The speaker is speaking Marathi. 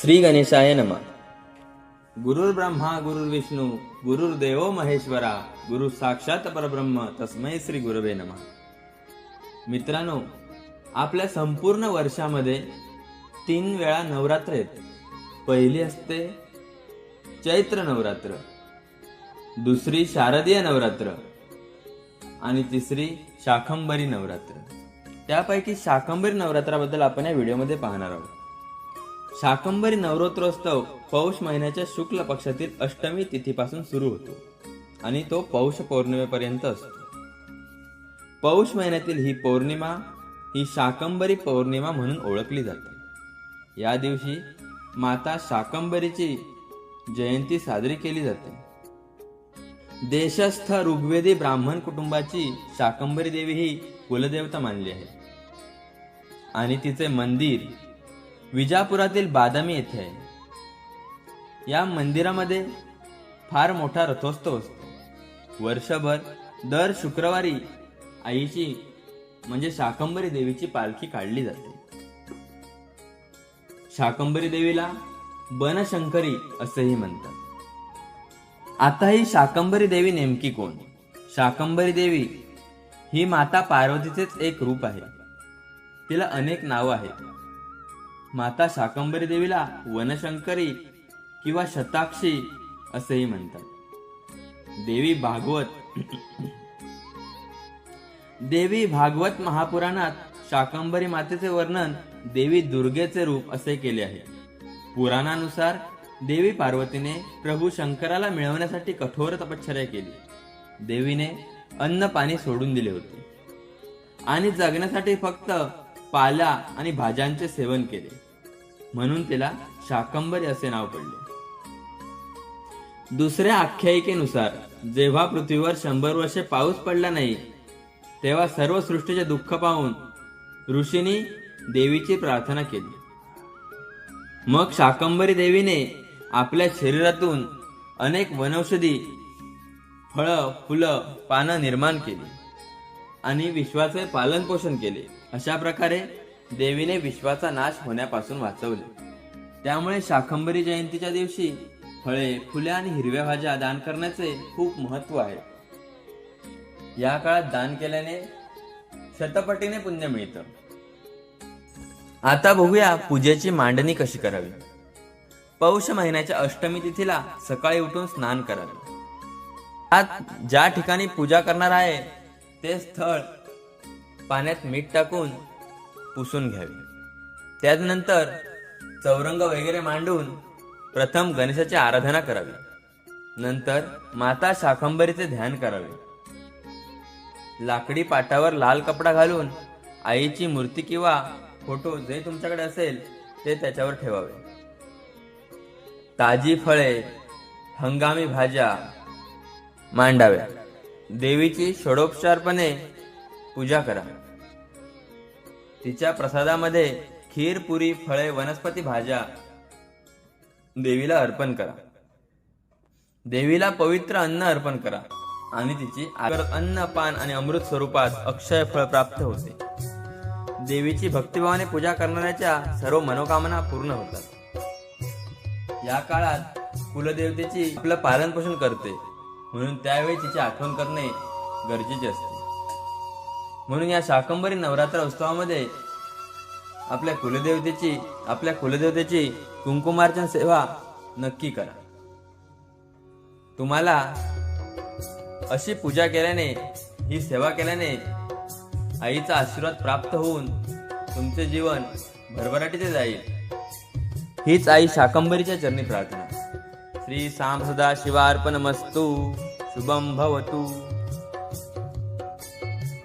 श्री गणेशाय नमः। गुरुर्ब्रह्मा गुरुर्विष्णू गुरुर्देव महेश्वरा गुरु साक्षात परब्रह्म तस्मै श्री गुरुवे नमः। मित्रांनो आपल्या संपूर्ण वर्षामध्ये तीन वेळा नवरात्र येते पहिली असते चैत्र नवरात्र दुसरी शारदीय नवरात्र आणि तिसरी शाखंबरी नवरात्र. त्यापैकी शाखंबरी नवरात्राबद्दल आपण या व्हिडिओमध्ये पाहणार आहोत. शाकंबरी नवरात्रोत्सव पौष महिन्याच्या शुक्ल पक्षातील अष्टमी तिथीपासून सुरू होतो आणि तो पौष पौर्णिमेपर्यंत असतो. पौष महिन्यातील ही पौर्णिमा ही शाकंबरी पौर्णिमा म्हणून ओळखली जाते. या दिवशी माता शाकंबरीची जयंती साजरी केली जाते. देशस्थ ऋग्वेदी ब्राह्मण कुटुंबाची शाकंबरी देवी ही कुलदेवता मानली आहे. आणि तिचे मंदिर विजापुरातील बादामी येथे. आहे या मंदिरामध्ये फार मोठा रथोत्सव असतो. वर्षभर दर शुक्रवारी आईची म्हणजे शाकंबरी देवीची पालखी काढली जाते. शाकंबरी देवीला बनशंकरी असेही म्हणतात. आता ही शाकंबरी देवी नेमकी कोण? शाकंबरी देवी ही माता पार्वतीचेच एक रूप आहे. तिला अनेक नावं आहेत. माता शाकंबरी देवीला वनशंकरी किंवा शताक्षी असेही म्हणतात. देवी भागवत. देवी भागवत महापुराणात शाकंबरी मातेचे वर्णन देवी दुर्गेचे रूप असे केले आहे. पुराणानुसार देवी पार्वतीने प्रभू शंकराला मिळवण्यासाठी कठोर तपश्चर्या केली. देवीने अन्न पाणी सोडून दिले होते. आणि जगण्यासाठी फक्त पाला आणि भाज्यांचे सेवन केले. म्हणून तिला शाकंबरी असे नाव पडले. दुसऱ्या आख्यायिकेनुसार जेव्हा पृथ्वीवर शंभर वर्षे पाऊस पडला नाही तेव्हा सर्व सृष्टीचे दुःख पाहून ऋषींनी देवीची प्रार्थना केली. मग शाकंबरी देवीने आपल्या शरीरातून अनेक वनौषधी फळं फुलं पानं निर्माण केली. आणि विश्वाचे पालन पोषण केले. अशा प्रकारे देवीने विश्वाचा नाश होण्यापासून वाचवले. त्यामुळे शाखंबरी जयंतीच्या दिवशी फळे फुले आणि हिरव्या भाज्या दान करण्याचे खूप महत्त्व आहे. या काळात दान केल्याने शतपटीने पुण्य मिळतं. आता बघूया पूजेची मांडणी कशी करावी. पौष महिन्याच्या अष्टमी तिथीला सकाळी उठून स्नान करावे. ज्या ठिकाणी पूजा करणार आहे ते स्थळ पाण्यात मीठ टाकून पुसून घ्यावे. त्यानंतर चौरंग वगैरे मांडून प्रथम गणेशाची आराधना करावी. नंतर माता शाकंबरीचे ध्यान करावे. लाकडी पाटावर लाल कपडा घालून आईची मूर्ती किंवा फोटो जे तुमच्याकडे असेल ते त्याच्यावर ठेवावे. ताजी फळे हंगामी भाज्या मांडाव्या देवीची षडोपचारपणे पूजा करा. तिच्या प्रसादामध्ये खीर पुरी फळे वनस्पती भाज्या देवीला अर्पण करा. देवीला पवित्र अन्न अर्पण करा आणि तिची आगर अन्न पान आणि अमृत स्वरूपात अक्षय फळ प्राप्त होते. देवीची भक्तिभावाने पूजा करणाऱ्याच्या सर्व मनोकामना पूर्ण होतात. या काळात कुलदेवतेची आपलं पालन पोषण करते. म्हणून त्यावेळी तिची आठवण करणे गरजेचे असते. म्हणून या शाकंबरी नवरात्र उत्सवामध्ये आपल्या कुलदेवतेची आपल्या कुलदेवतेची कुंकुमार्चन सेवा नक्की करा. तुम्हाला अशी पूजा केल्याने ही सेवा केल्याने आईचा आशीर्वाद प्राप्त होऊन तुमचे जीवन भरभराटीचे जाईल. हीच आई शाकंबरीच्या चरणी प्रार्थना. श्री साम सदा शिवार्पण शुभम भवतु।